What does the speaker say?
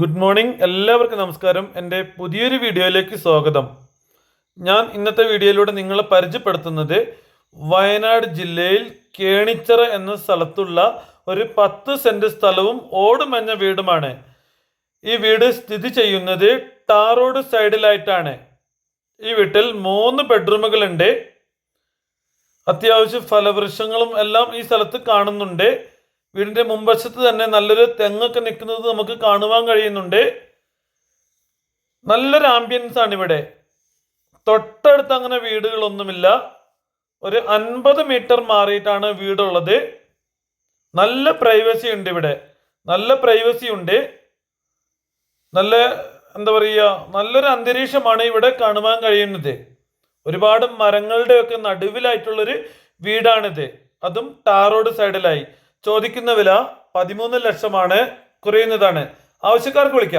Good morning എല്ലാവർക്കും നമസ്കാരം. എന്റെ പുതിയൊരു വീഡിയോയിലേക്ക് സ്വാഗതം. ഞാൻ ഇന്നത്തെ വീഡിയോയിലൂടെ നിങ്ങളെ പരിചയപ്പെടുത്തുന്നത് വയനാട് ജില്ലയിൽ കേണിച്ചറ എന്ന സ്ഥലത്തുള്ള ഒരു പത്ത് സെന്റ് സ്ഥലവും ഓടുമഞ്ഞ വീടുമാണ്. ഈ വീട് സ്ഥിതി ചെയ്യുന്നത് ടാർ റോഡ് സൈഡിലായിട്ടാണ്. ഈ വീട്ടിൽ മൂന്ന് ബെഡ്റൂമുകളുണ്ട്. അത്യാവശ്യം ഫലവൃക്ഷങ്ങളും എല്ലാം ഈ സ്ഥലത്ത് കാണുന്നുണ്ട്. വീടിന്റെ മുൻവശത്ത് തന്നെ നല്ലൊരു തെങ്ങൊക്കെ നിൽക്കുന്നത് നമുക്ക് കാണുവാൻ കഴിയുന്നുണ്ട്. നല്ലൊരു ആംബിയൻസ് ആണ് ഇവിടെ. തൊട്ടടുത്ത് അങ്ങനെ വീടുകളൊന്നുമില്ല. ഒരു അൻപത് മീറ്റർ മാറിയിട്ടാണ് വീടുള്ളത്. നല്ല പ്രൈവസി ഉണ്ട് ഇവിടെ. നല്ല പ്രൈവസി ഉണ്ട്. നല്ല എന്താ പറയുക നല്ലൊരു അന്തരീക്ഷമാണ് ഇവിടെ കാണുവാൻ കഴിയുന്നത്. ഒരുപാട് മരങ്ങളുടെയൊക്കെ നടുവിലായിട്ടുള്ളൊരു വീടാണിത്. അതും ടാറോഡ് സൈഡിലായി. ചോദിക്കുന്ന വില പതിമൂന്ന് ലക്ഷമാണ്. കുറയുന്നതാണ്. ആവശ്യക്കാർക്ക് വിളിക്കാം.